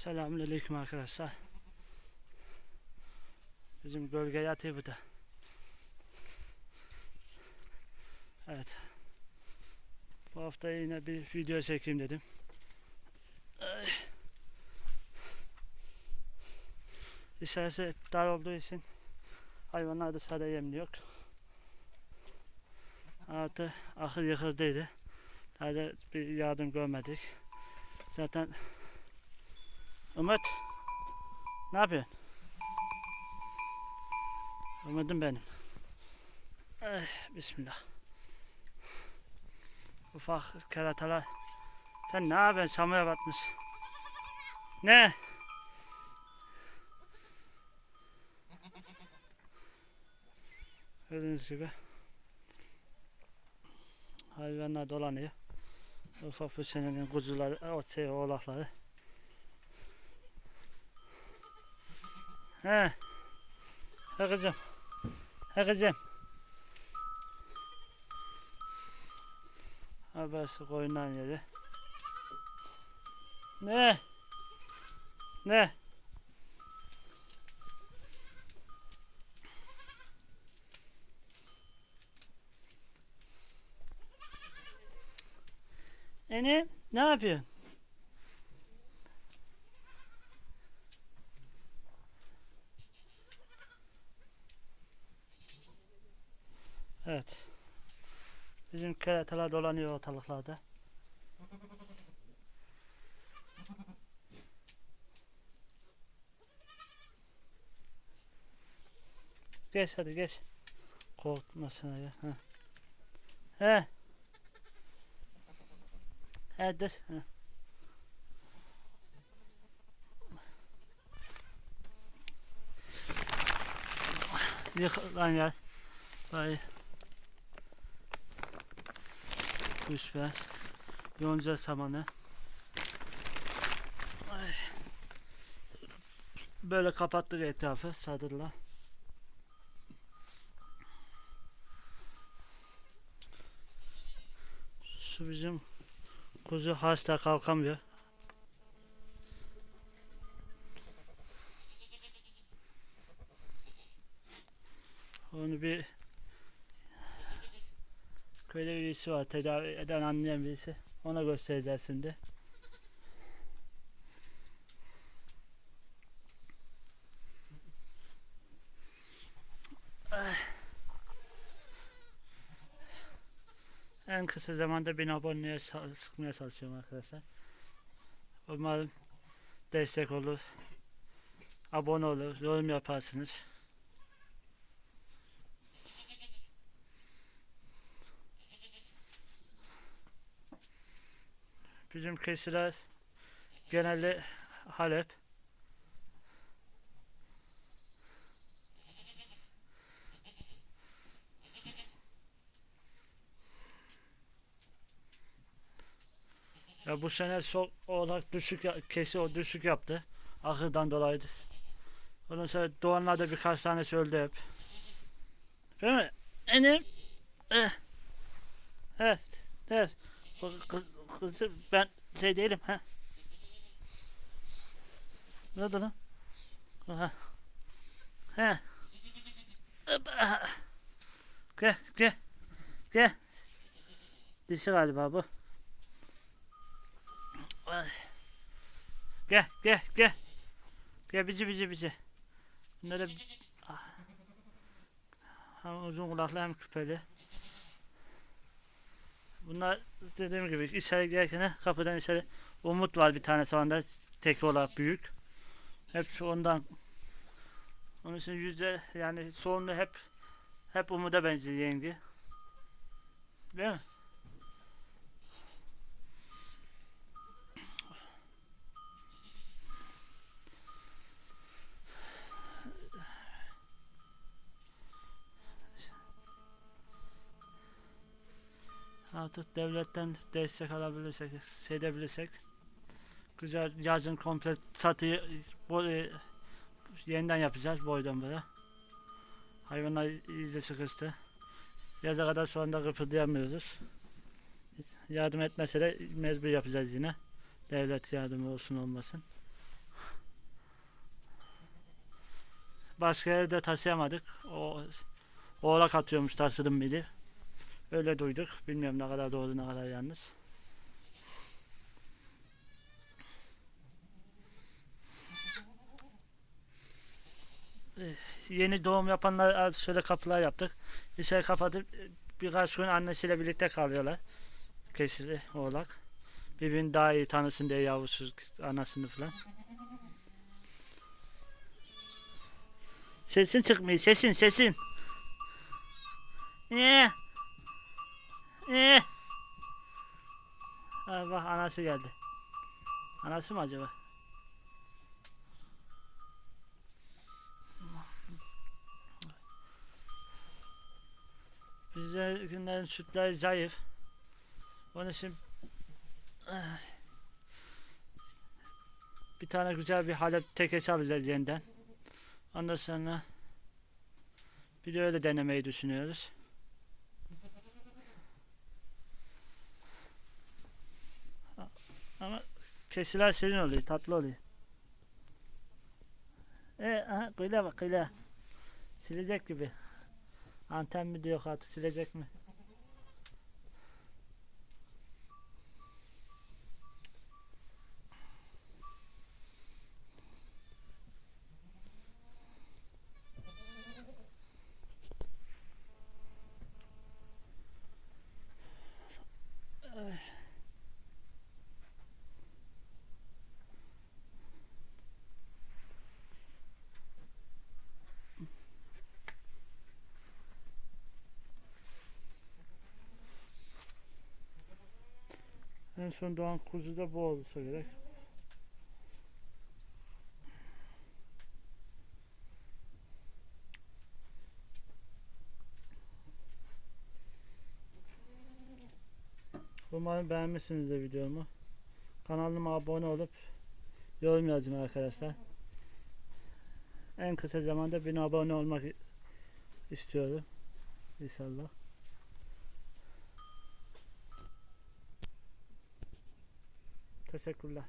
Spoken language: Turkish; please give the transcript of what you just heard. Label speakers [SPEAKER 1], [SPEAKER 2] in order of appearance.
[SPEAKER 1] Selamünaleyküm arkadaşlar. Bizim gölge yatıyor burada. Evet. Bu hafta yine bir video çekeyim dedim. Ay. İçerisi dar olduğu için hayvanlar dışarıda yemliyor. Artı ahır yıkıldıydı. Daha da bir yardım görmedik. Zaten Umut. Ne yapıyorsun? Umudum benim. Ay, bismillah. Ufak keratalar. Sen ne yapıyorsun? Çamura batmış. Ne? Gördüğünüz gibi. Hayvanlar dolanıyor. Ufak bir senenin kuzuları, şey, oğlakları. He. He kızım. He kızım. Abası koyundan yedi. Ne? Ne? Ene ne yapıyorsun? Evet. Bizim keratalar dolanıyor ortalıklarda. Geç hadi geç. Korkmasına ya. Ha. He. He dur. He. Yık lan ya. Vay. Kuşber. Yonca samanı. Ay. Böyle kapattık etrafı çadırla. Şu bizim kuzu hasta kalkamıyor. Onu bir köyde birisi var tedavi eden anlayan birisi. Ona göstereceğiz şimdi. En kısa zamanda bin aboneye sıkmaya çalışıyorum arkadaşlar. Umarım destek olur. Abone olur, yorum yaparsınız. Bizim kesiler genelde Halep. Ya bu sene çok olarak düşük kesi o düşük yaptı. Ahırdan dolayı. Ondan sonra doğanlar da birkaç tanesi öldü hep. Değil mi? Enim. Eh. Evet. Evet. Kız, kızım ben şey değilim ha. Ne oldu lan? Ha. Ha. Gel gel. Gel. Dişi galiba bu. Ay. Gel gel gel. Gel bizi bizi bizi. Bunlara Ah. hem uzun kulaklı hem küpeli. Bunlar dediğim gibi içeri girerken kapıdan içeri Umut var bir tane sonunda tek olarak büyük. Hepsi ondan. Onun için yüzde yani sorunu hep hep Umut'a benziyor yenge. Değil mi? artık devletten destek alabilirsek, sedebilirsek güzel yazın komple satıyı boy, e, yeniden yapacağız boydan böyle. Hayvanlar iyice sıkıştı. Yaza kadar şu anda kıpırdayamıyoruz. Yardım etmese de mecbur yapacağız yine. Devlet yardımı olsun olmasın. Başka yere de taşıyamadık. O, oğlak atıyormuş taşıdım biri. Öyle duyduk. Bilmiyorum ne kadar doğru ne kadar yanlış. Eh, Yeni doğum yapanlar şöyle kapılar yaptık. İçeri kapatıp eh, birkaç gün annesiyle birlikte kalıyorlar. Kesili oğlak. Birbirini daha iyi tanısın diye yavrusu anasını falan. Sesin çıkmıyor. Sesin sesin. Ee. Ee. Ha, bak anası geldi. Anası mı acaba? Bizde günlerin sütleri zayıf. Onun için eh, bir tane güzel bir Halep tekesi alacağız yeniden. Ondan sonra bir de öyle denemeyi düşünüyoruz. Kesiler serin oluyor, tatlı oluyor. E, aha, kıyla bak kıyla. Silecek gibi. Anten mi diyor artık silecek mi? En son doğan kuzu da bu olsa gerek. Umarım beğenmişsinizdir videomu. Kanalıma abone olup yorum yazın arkadaşlar. En kısa zamanda bin abone olmak istiyorum. İnşallah. Teşekkürler.